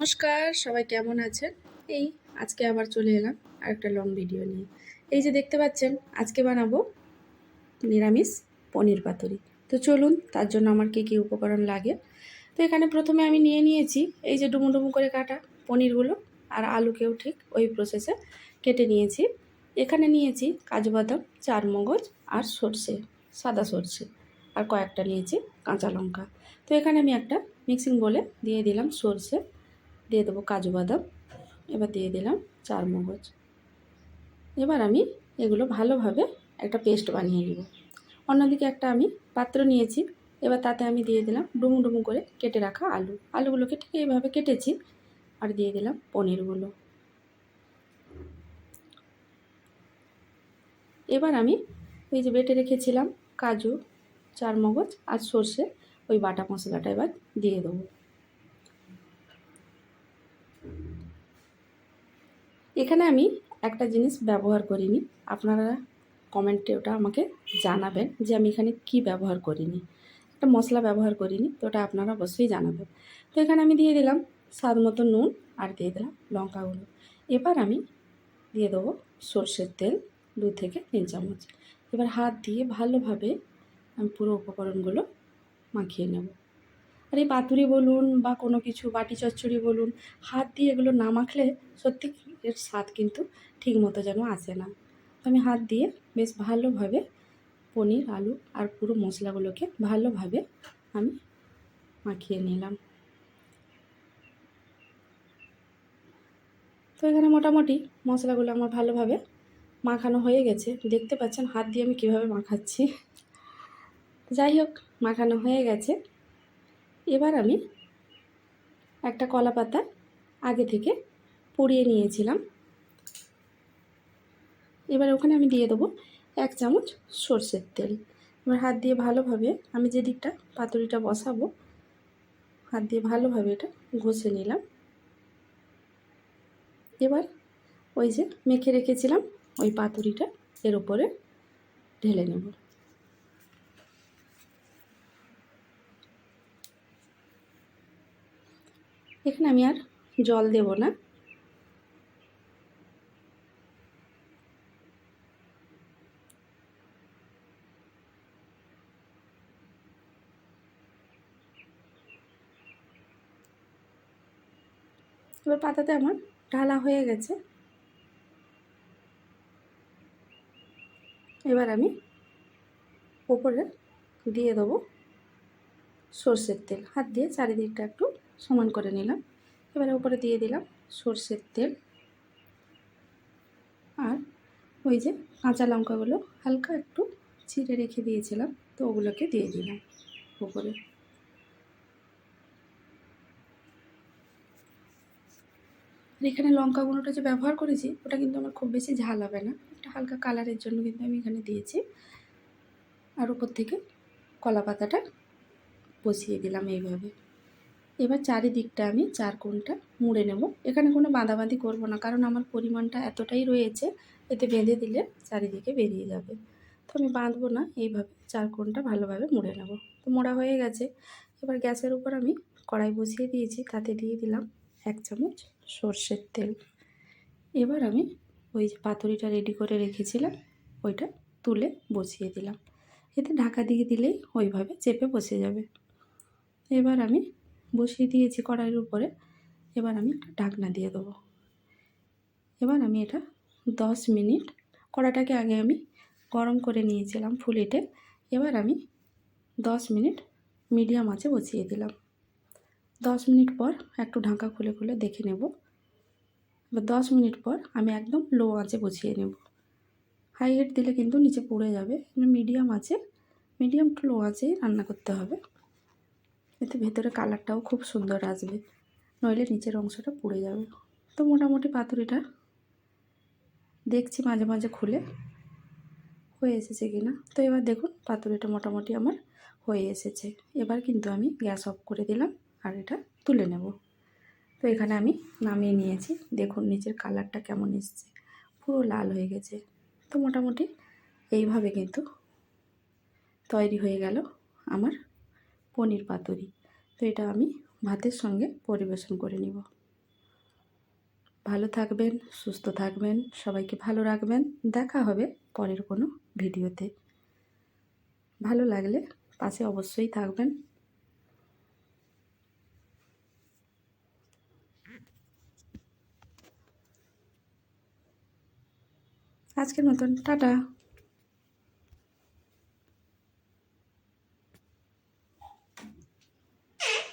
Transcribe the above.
নমস্কার, সবাই কেমন আছেন? এই, আজকে আবার চলে এলাম আর একটা লং ভিডিও নিয়ে। এই যে দেখতে পাচ্ছেন, আজকে বানাবো নিরামিষ পনির পাতুরি। তো চলুন, তার জন্য আমার কী কী উপকরণ লাগে। তো এখানে প্রথমে আমি নিয়ে নিয়েছি এই যে ডুমু ডুমু করে কাটা পনিরগুলো, আর আলুকেও ঠিক ওই প্রসেসে কেটে নিয়েছি। এখানে নিয়েছি কাজু বাদাম চার মগজ আর সর্ষে, সাদা সর্ষে, আর কয়েকটা নিয়েছি কাঁচা লঙ্কা। তো এখানে আমি একটা মিক্সিং বলে দিয়ে দিলাম সর্ষে দিয়ে দেবো কাজু বাদাম। এবার দিয়ে দিলাম চার মগজ। এবার আমি এগুলো ভালোভাবে একটা পেস্ট বানিয়ে নেব। অন্যদিকে একটা আমি পাত্র নিয়েছি। এবার তাতে আমি দিয়ে দিলাম ডুমু ডুমু করে কেটে রাখা আলু। আলুগুলোকে ঠিক এইভাবে কেটেছি। আর দিয়ে দিলাম পনিরগুলো এবার আমি ওই যে বেটে রেখেছিলাম কাজু, চার মগজ আর সর্ষে, ওই বাটা মশলাটা এবার দিয়ে দেবো। এখানে আমি একটা জিনিস ব্যবহার করিনি। আপনারা কমেন্টে ওটা আমাকে জানাবেন যে আমি এখানে কি ব্যবহার করিনি। একটা মশলা ব্যবহার করিনি, তো ওটা আপনারা অবশ্যই জানাবেন। তো এখানে আমি দিয়ে দিলাম স্বাদ মতো নুন আর দিয়ে দিলাম লঙ্কাগুলো এবার আমি দিয়ে দেবো সর্ষের তেল দু থেকে তিন চামচ। এবার হাত দিয়ে ভালোভাবে আমি পুরো উপকরণগুলো মাখিয়ে নেব। আর এই পাতুরি বলুন বা কোনো কিছু বাটি চচ্চড়ি বলুন, হাত দিয়ে এগুলো না মাখলে সত্যি এর স্বাদ কিন্তু ঠিক মতো যেন আসে না। আমি হাত দিয়ে বেশ ভালোভাবে পনির, আলু আর পুরো মশলাগুলোকে ভালোভাবে আমি মাখিয়ে নিলাম। তো এখানে মোটামুটি মশলাগুলো আমার ভালোভাবে মাখানো হয়ে গেছে। দেখতে পাচ্ছেন হাত দিয়ে আমি কীভাবে মাখাচ্ছি। যাই হোক, মাখানো হয়ে গেছে। এবার আমি একটা কলা পাতা আগে থেকে পুড়িয়ে নিয়েছিলাম। এবার ওখানে আমি দিয়ে দেবো এক চামচ সর্ষের তেল। এবার হাত দিয়ে ভালোভাবে আমি যে দিকটা পাতুরিটা বসাবো, হাত দিয়ে ভালোভাবে এটা ঘষে নিলাম। এবার ওই যে মেখে রেখেছিলাম, ওই পাতুরিটা এর উপরে ঢেলে নেব। এখানে আমি আর জল দেব না। এবার পাতাতে আমার ঢালা হয়ে গেছে। এবার আমি ওপরে দিয়ে দেবো সর্ষের তেল। হাত দিয়ে চারিদিকটা একটু সমান করে নিলাম। এবারে উপরে দিয়ে দিলাম সর্ষের তেল। আর ওই যে কাঁচা লঙ্কাগুলো হালকা একটু ছিঁড়ে রেখে দিয়েছিলাম, তো ওগুলোকে দিয়ে দিলাম উপরে। এখানে লঙ্কা গুঁড়োটা যে ব্যবহার করেছি, ওটা কিন্তু আমার খুব বেশি ঝাল হবে না। একটা হালকা কালারের জন্য কিন্তু আমি এখানে দিয়েছি। আর উপর থেকে কলা পাতাটা বসিয়ে দিলাম এইভাবে। এবার চারিদিকটা আমি চার কোণটা মুড়ে নেব। এখানে কোনো বাঁধাবাঁধি করব না, কারণ আমার পরিমাণটা এতটাই রয়েছে, এতে বেঁধে দিলে চারিদিকে বেরিয়ে যাবে। তো আমি বাঁধবো না, এইভাবে চার কোণটা ভালোভাবে মুড়ে নেব। তো মোড়া হয়ে গেছে। এবার গ্যাসের উপর আমি কড়াই বসিয়ে দিয়েছি, তাতে দিয়ে দিলাম এক চামচ সর্ষের তেল। এবার আমি ওই যে পাতুরিটা রেডি করে রেখেছিলাম, ওইটা তুলে বসিয়ে দিলাম। এতে ঢাকা দিয়ে দিলেই ওইভাবে চেপে বসে যাবে। এবার আমি বসিয়ে দিয়েছি কড়াইয়ের উপরে। এবার আমি একটা ঢাকনা দিয়ে দেবো। এবার আমি এটা দশ মিনিট কড়াটাকে আগে আমি গরম করে নিয়েছিলাম ফুলিটে। এবার আমি দশ মিনিট মিডিয়াম আঁচে বসিয়ে দিলাম। দশ মিনিট পর একটু ঢাকা খুলে খুলে দেখে নেব। এবার দশ মিনিট পর আমি একদম লো আঁচে বসিয়ে নেব। হাই হিট দিলে কিন্তু নিচে পড়ে যাবে। মিডিয়াম আছে মিডিয়াম টু লো আঁচেই রান্না করতে হবে। এতে ভেতরে কালারটাও খুব সুন্দর আসবে। নইলে নিচের অংশটা পুড়ে যাবে। তো মোটামুটি পাতুরিটা দেখছি মাঝে মাঝে খুলে। হয়ে এসেছে কিনা? তো এবার দেখুন, পাতুরিটা মোটামুটি আমার হয়ে এসেছে। এবার কিন্তু আমি গ্যাস অফ করে দিলাম আর এটা তুলে নেব। তো এখানে আমি নামিয়ে নিয়েছি। দেখুন, নিচের কালারটা কেমন এসছে। পুরো লাল হয়ে গেছে। তো মোটামুটি এইভাবে কিন্তু তৈরি হয়ে গেল আমার পনির পাতুরি। তো এটা আমি ভাতের সঙ্গে পরিবেশন করে নিব। ভালো থাকবেন, সুস্থ থাকবেন, সবাইকে ভালো রাখবেন। দেখা হবে পরের কোনো ভিডিওতে। ভালো লাগলে পাশে অবশ্যই থাকবেন। আজকের মতন, টাটা।